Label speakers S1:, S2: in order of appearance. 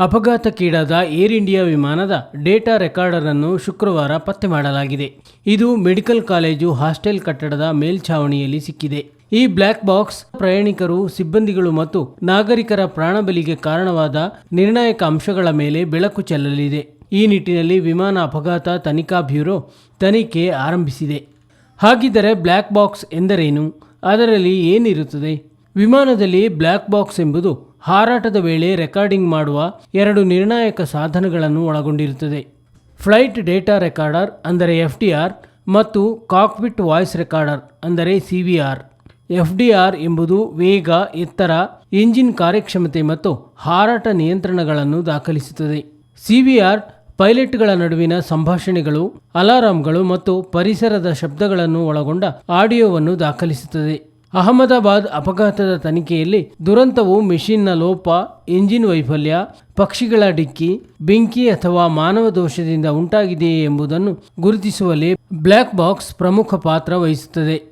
S1: ಅಪಘಾತಕ್ಕೀಡಾದ air India ವಿಮಾನದ data recorder ಅನ್ನು ಶುಕ್ರವಾರ ಪತ್ತೆ ಮಾಡಲಾಗಿದೆ. ಇದು ಮೆಡಿಕಲ್ ಕಾಲೇಜು, ಹಾಸ್ಟೆಲ್ ಕಟ್ಟಡದ ಮೇಲ್ಛಾವಣಿಯಲ್ಲಿ ಸಿಕ್ಕಿದೆ. ಈ ಬ್ಲ್ಯಾಕ್ ಬಾಕ್ಸ್ ಪ್ರಯಾಣಿಕರು, ಸಿಬ್ಬಂದಿಗಳು ಮತ್ತು ನಾಗರಿಕರ ಪ್ರಾಣಬಲಿಗೆ ಕಾರಣವಾದ ನಿರ್ಣಾಯಕ ಅಂಶಗಳ ಮೇಲೆ ಬೆಳಕು ಚೆಲ್ಲಲಿದೆ. ಈ ನಿಟ್ಟಿನಲ್ಲಿ ವಿಮಾನ ಅಪಘಾತ ತನಿಖಾ ಬ್ಯೂರೋ ತನಿಖೆ ಆರಂಭಿಸಿದೆ. ಹಾಗಿದ್ದರೆ ಬ್ಲ್ಯಾಕ್ ಬಾಕ್ಸ್ ಎಂದರೇನು? ಅದರಲ್ಲಿ ಏನಿರುತ್ತದೆ? ವಿಮಾನದಲ್ಲಿ ಬ್ಲ್ಯಾಕ್ ಬಾಕ್ಸ್ ಎಂಬುದು ಹಾರಾಟದ ವೇಳೆ ರೆಕಾರ್ಡಿಂಗ್ ಮಾಡುವ ಎರಡು ನಿರ್ಣಾಯಕ ಸಾಧನಗಳನ್ನು ಒಳಗೊಂಡಿರುತ್ತದೆ. ಫ್ಲೈಟ್ ಡೇಟಾ ರೆಕಾರ್ಡರ್ ಅಂದರೆ ಎಫ್ ಡಿ ಆರ್ ಮತ್ತು ಕಾಕ್ಪಿಟ್ ವಾಯ್ಸ್ ರೆಕಾರ್ಡರ್ ಅಂದರೆ C V R F D R ಎಂಬುದು ವೇಗ, ಎತ್ತರ, ಇಂಜಿನ್ ಕಾರ್ಯಕ್ಷಮತೆ ಮತ್ತು ಹಾರಾಟ ನಿಯಂತ್ರಣಗಳನ್ನು ದಾಖಲಿಸುತ್ತದೆ. ಸಿ ವಿ ಆರ್ ಪೈಲಟ್ಗಳ ನಡುವಿನ ಸಂಭಾಷಣೆಗಳು, ಅಲಾರಾಂಗಳು ಮತ್ತು ಪರಿಸರದ ಶಬ್ದಗಳನ್ನು ಒಳಗೊಂಡ ಆಡಿಯೋವನ್ನು ದಾಖಲಿಸುತ್ತದೆ. ಅಹಮದಾಬಾದ್ ಅಪಘಾತದ ತನಿಖೆಯಲ್ಲಿ ದುರಂತವು ಮೆಷಿನ್ನ ಲೋಪ ಎಂಜಿನ್ ವೈಫಲ್ಯ, ಪಕ್ಷಿಗಳ ಡಿಕ್ಕಿ, ಬೆಂಕಿ ಅಥವಾ ಮಾನವ ದೋಷದಿಂದ ಉಂಟಾಗಿದೆಯೇ ಎಂಬುದನ್ನು ಗುರುತಿಸುವಲ್ಲಿ ಬ್ಲ್ಯಾಕ್ ಬಾಕ್ಸ್ ಪ್ರಮುಖ ಪಾತ್ರ ವಹಿಸುತ್ತದೆ.